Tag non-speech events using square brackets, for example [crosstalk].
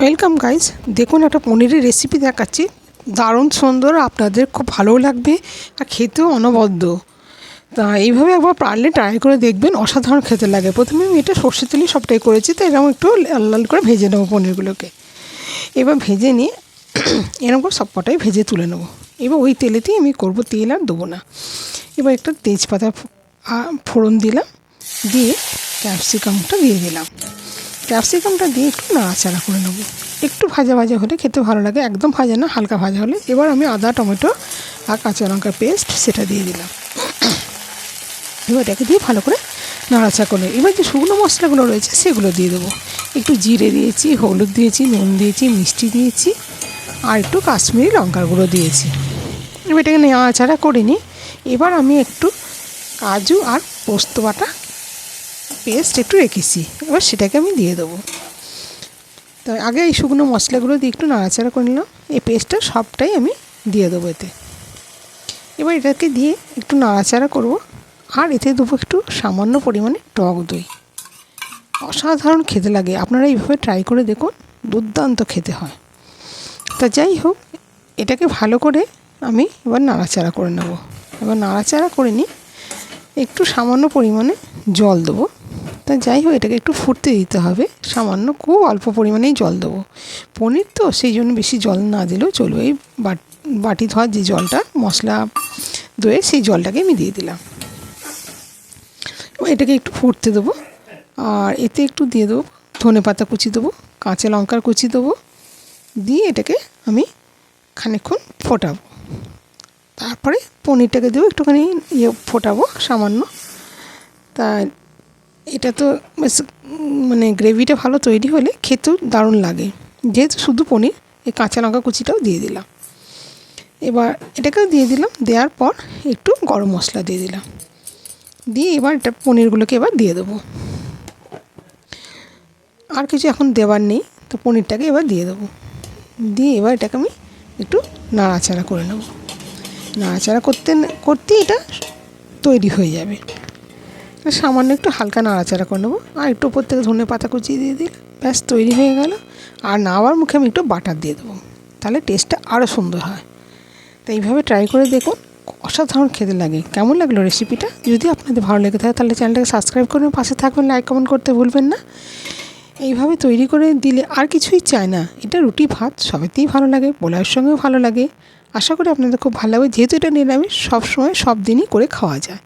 Welcome guys দেখুন, একটা পনিরের রেসিপি দেখাচ্ছি। দারুণ সুন্দর, আপনাদের খুব ভালোও লাগবে আর খেতেও অনবদ্য। তা এইভাবে একবার পারলে ট্রাই করে দেখবেন, অসাধারণ খেতে লাগে। প্রথমে আমি এটা সর্ষে তেলই সবটাই করেছি, তো এরকম একটু লাল লাল করে ভেজে নেব পনিরগুলোকে। এবার ভেজে নিয়ে [clears throat] এরকম করে সব কটাই ভেজে তুলে নেব। এবার ওই তেলেতেই আমি করব তেল আর দেবো না। এবার একটা তেজপাতা ফোড়ন দিলাম, দিয়ে ক্যাপসিকামটা দিয়ে দিলাম। ক্যাপসিকামটা দিয়ে একটু নাড়াচাড়া করে নেব। একটু ভাজা ভাজা হলে খেতে ভালো লাগে, একদম ভাজা না, হালকা ভাজা হলে। এবার আমি আদা, টমেটো আর কাঁচা লঙ্কার পেস্ট সেটা দিয়ে দিলাম। এবার এটাকে দিয়ে ভালো করে নাড়াচাড়া করে এবার যে শুকনো মশলাগুলো রয়েছে সেগুলো দিয়ে দেবো। একটু জিরে দিয়েছি, হলুদ দিয়েছি, নুন দিয়েছি, মিষ্টি দিয়েছি আর একটু কাশ্মীরি লঙ্কার গুঁড়ো দিয়েছি। এবার এটাকে নাড়াচাড়া করে নিই। এবার আমি একটু কাজু আর পোস্ত বাটা পেস্ট একটু রেখেছি। এবার সেটাকে আমি দিয়ে দেবো। তো আগে এই শুকনো মশলাগুলো দিয়ে একটু নাড়াচাড়া করে নিলাম। এই পেস্টটা সবটাই আমি দিয়ে দেবো এতে। এবার এটাকে দিয়ে একটু নাড়াচাড়া করব আর এতে দেবো একটু সামান্য পরিমাণে টক দই। অসাধারণ খেতে লাগে। আপনারা এইভাবে ট্রাই করে দেখুন, দুর্দান্ত খেতে হয়। তা যাই হোক, এটাকে ভালো করে আমি এবার নাড়াচাড়া করে নেব। এবার নাড়াচাড়া করে নিই, একটু সামান্য পরিমাণে জল দেবো। তা যাই হোক, এটাকে একটু ফুটতে দিতে হবে। সামান্য খুব অল্প পরিমাণেই জল দেবো। পনির তো, সেই জন্য বেশি জল না দিলেও চলবে। এই বাট ধোয়ার যে জলটা, মশলা দয়ে সেই জলটাকে আমি দিয়ে দিলাম। এটাকে একটু ফুটতে দেবো। আর এতে একটু দিয়ে দেবো ধনে পাতা কুচি দেবো, কাঁচা লঙ্কার কুচি দেবো। দিয়ে এটাকে আমি খানিকক্ষণ ফোটাবো। তারপরে পনিরটাকে দেবো, একটুখানি ইয়ে ফোটাবো সামান্য। তা এটা তো মানে গ্রেভিটা ভালো তৈরি হলে খেতেও দারুণ লাগে। যেহেতু শুধু পনির, এই কাঁচা লঙ্কা কুচিটাও দিয়ে দিলাম। এবার এটাকেও দিয়ে দিলাম, দেওয়ার পর একটু গরম মশলা দিয়ে দিলাম। দিয়ে এবার এটা পনিরগুলোকে এবার দিয়ে দেবো। আর কিছু এখন দেওয়ার নেই, তো পনিরটাকে এবার দিয়ে দেবো। দিয়ে এবার এটাকে আমি একটু নাড়াচাড়া করে নেব। নাড়াচাড়া করতে করতেই এটা তৈরি হয়ে যাবে। সামান্য একটু হালকা নাড়াচাড়া করে নেব। আর একটু ওপর থেকে ধনে পাতা কুচিয়ে দিয়ে দিলে ব্যাস, তৈরি হয়ে গেল। আর নাওয়ার মুখে আমি একটু বাটার দিয়ে দেবো। তাহলে টেস্টটা আরও সুন্দর হয়। তো এইভাবে ট্রাই করে দেখুন, অসাধারণ খেতে লাগে। কেমন লাগল রেসিপিটা যদি আপনাদের ভালো লেগে থাকে, তাহলে চ্যানেলটাকে সাবস্ক্রাইব করে পাশে থাকবেন লাইক কমেন্ট করতে ভুলবেন না। এইভাবে তৈরি করে দিলে আর কিছুই চায় না। এটা রুটি, ভাত, সবেতেই ভালো লাগে, পোলাওয়ের সঙ্গেও ভালো লাগে। আশা করি আপনাদের খুব ভালো লাগবে। যেহেতু এটা নিরামিষ, সবসময় সব দিনই করে খাওয়া যায়।